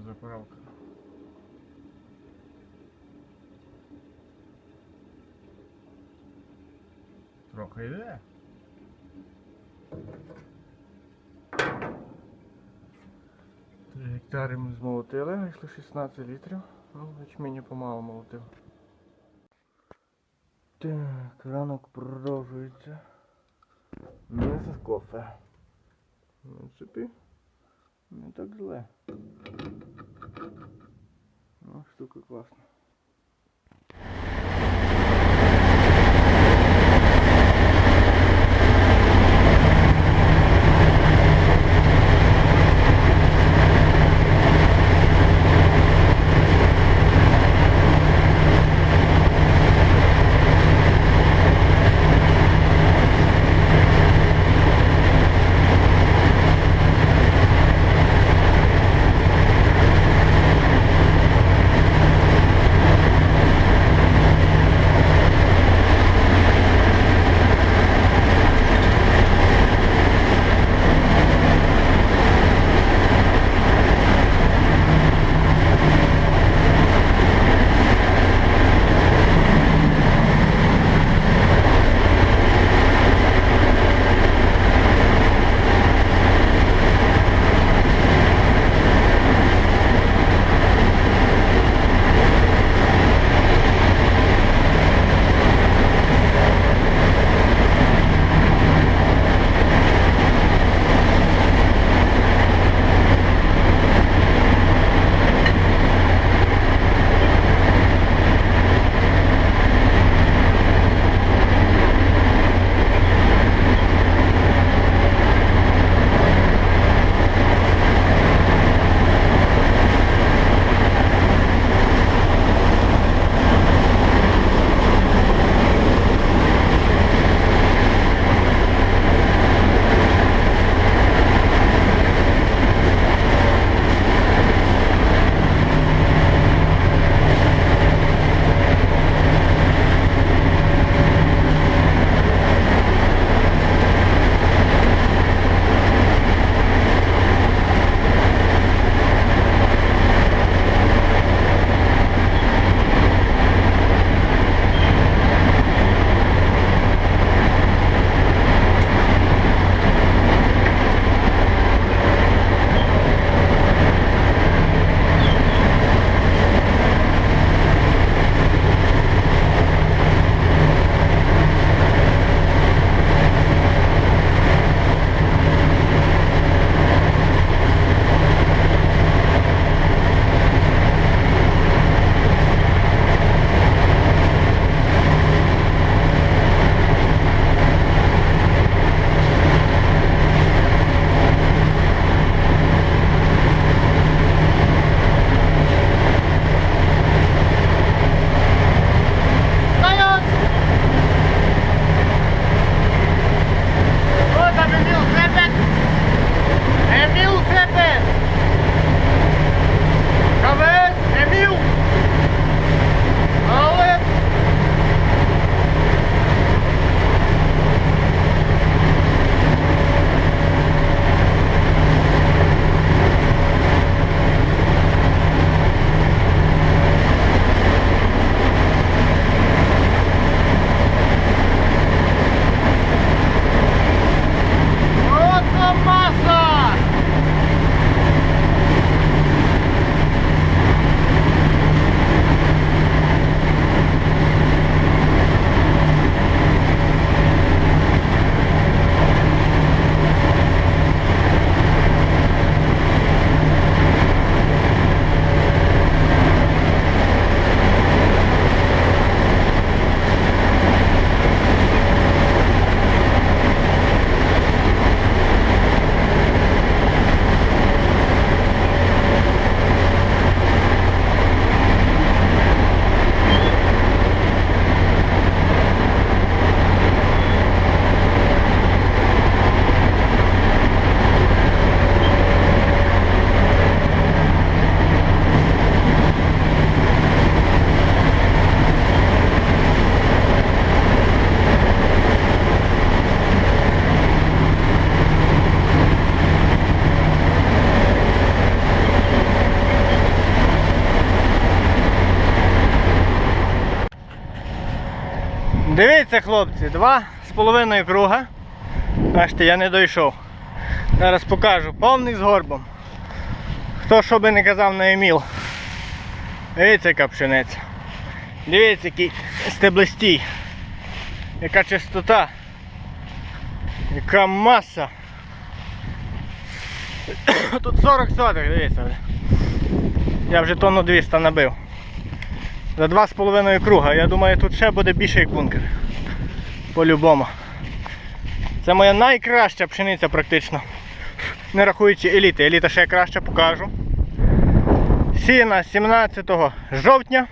заправка. Трохи йде. Три гектари ми змолотили, вийшло 16 літрів, ну, мені помало молотив. Так, ранок продовжується. Місяць кофе. Ну, В принципі не так зле. Ну, штука класна. Дивіться, хлопці, два половиною круга. Бачите, я не дійшов. Зараз покажу. Повний з горбом. Хто що би не казав на Еміл. Дивіться, яка пшениця. Дивіться, який стеблистій. Яка чистота. Яка маса. Тут 40 соток, дивіться. Я вже тонну 200 набив. За 2,5 круга. Я думаю, тут ще буде більше як бункер. По-любому. Це моя найкраща пшениця практично. Не рахуючи еліти. Еліта ще краще покажу. Сіна 17 жовтня.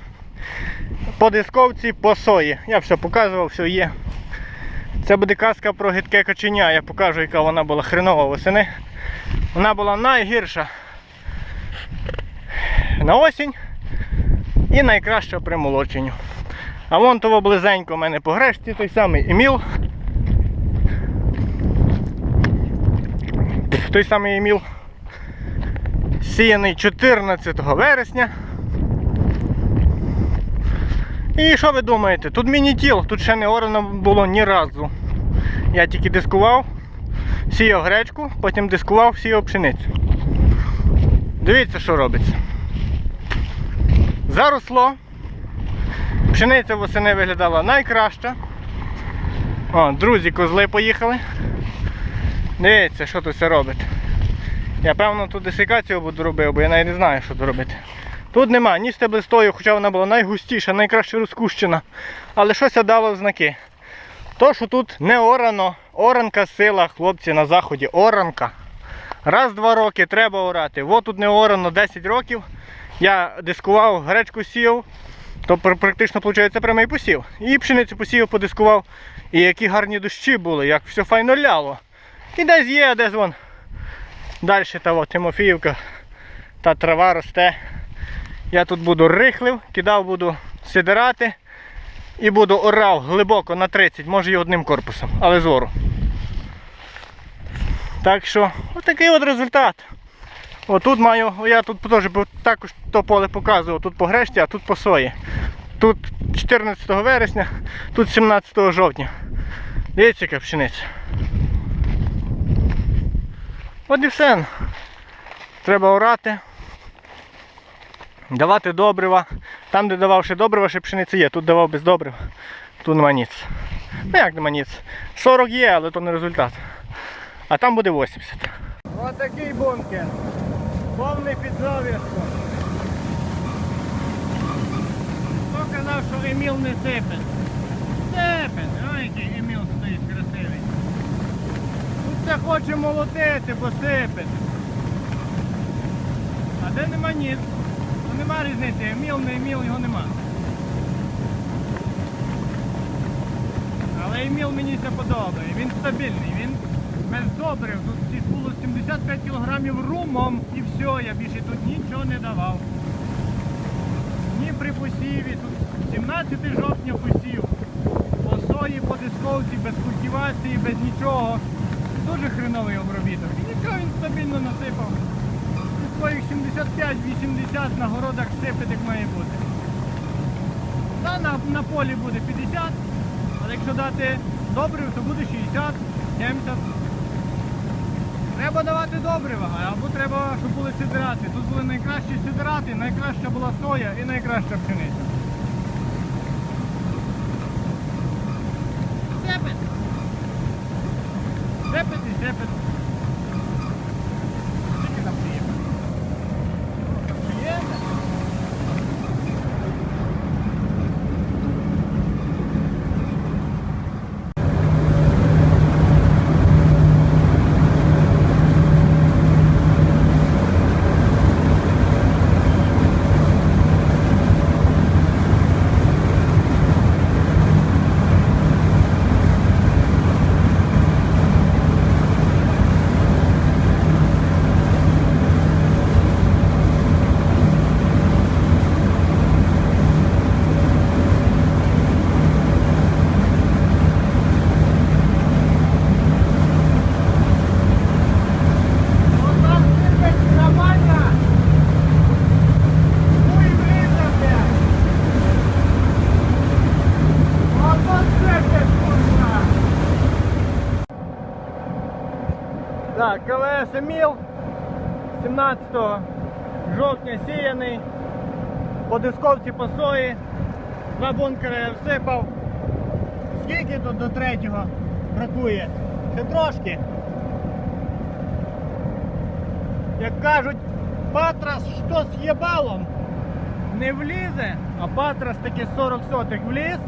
По дисковці, по сої. Я все показував, все є. Це буде казка про гидке каченя. Я покажу, яка вона була хренова восени. Вона була найгірша на осінь і найкраща при молоченню. А вон того близенько у мене по грешці той самий Еміл. Той самий Еміл. Сіяний 14 вересня. І що ви думаєте? Тут міні-тіл, тут ще не орано було ні разу. Я тільки дискував, сіяв гречку, потім дискував, сіяв пшеницю. Дивіться, що робиться. Заросло. Пшениця восени виглядала найкраща. О, друзі, козли поїхали. Дивіться, що тут все робить. Я певно тут десикацію буду робив, бо я навіть не знаю, що тут робити. Тут нема ні стеблистою, хоча вона була найгустіша, найкраще розкущена. Але щось дало в знаки. То, що тут не орано, оранка сила, хлопці на заході, оранка. Раз-два роки треба орати. От тут не орано 10 років. Я дискував, гречку сіяв, то практично виходить прямий посів. І пшеницю посіяв, подискував. І які гарні дощі були, як все файно ляло. І десь є, а десь вон. Далі та от, Тимофіївка, та трава росте. Я тут буду рихлив, кидав буду сидирати і буду орав глибоко на 30, може і одним корпусом, але зору. Так що, отакий от результат. Отут маю, я тут теж також то поле показував, тут по грешті, а тут по сої. Тут 14 вересня, тут 17 жовтня. Дивіться, яка пшениця. От і все. Треба орати. Давати добрива. Там, де давав ще добрива, ще пшениця є. Тут давав без добрива. Тут нема ніц. Ну як нема ніц? 40 є, але то не результат. А там буде 80. Ось такий бункер. Повний під завіску. Хто казав, що Еміл не сипе? Ой, який Еміл стоїть красивий. Тут це хоче молотити, бо сипе. А де нема ніц? Ну нема різниці, Еміл, не Еміл, його нема. Але Еміл мені це подобає. Він стабільний, він без добрив. Тут було 75 кг румом і все, я більше тут нічого не давав. Ні при посіві, тут 17 жовтня посів. По сої, по дисковці, без культивації, без нічого. Дуже хреновий обробіток. І нічого він стабільно насипав. І своїх 75-80 на городах сипить, як має бути. Та на, на полі буде 50, але якщо дати добрив, то буде 60, 70. Треба давати добрива, або треба, щоб були сидирати. Тут були найкращі сидирати, найкраща була соя і найкраща пшениця. Сепет. Сепет і сепет. Скільки там приємно? Приємно. КВС Еміл 17 жовтня сіяний. По дисковці по сої. Два бункери я всипав. Скільки тут до третього бракує? Ще трошки. Як кажуть, патрас що з єбалом не влізе, а патрас таки 40 сотих вліз.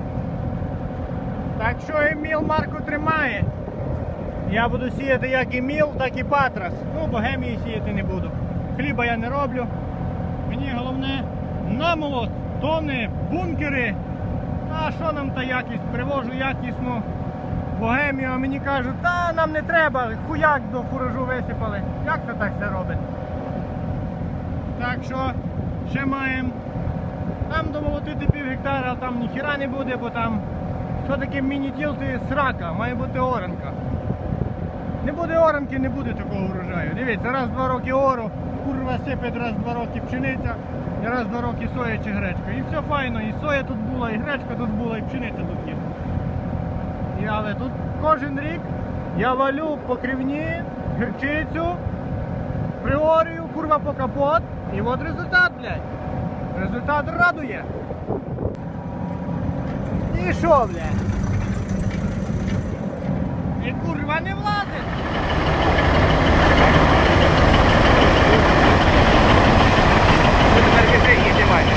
Так що Еміл марку тримає. Я буду сіяти як Еміл, так і патрас. Ну, богемії сіяти не буду. Хліба я не роблю. Мені головне намолот, тони, бункери. А що нам та якість? Привожу якісну богемію, а мені кажуть, та нам не треба, хуяк до фуражу висипали. Як то так все робить? Так що ще маємо там домолотити пів гектара, а там ніхіра не буде, бо там що таке міні-тіл, ти срака, має бути оранка. Не буде оранки, не буде такого урожаю. Дивіться, раз два роки ору, курва сипить, раз два роки пшениця, і раз два роки соя чи гречка. І все файно, і соя тут була, і гречка тут була, і пшениця тут є. І, але тут кожен рік я валю по крівні, гірчицю, приорію, курва по капот. І от результат, блядь. Результат радує. І що, блядь? Він курва не влазить. Тепер вітри їдівайте.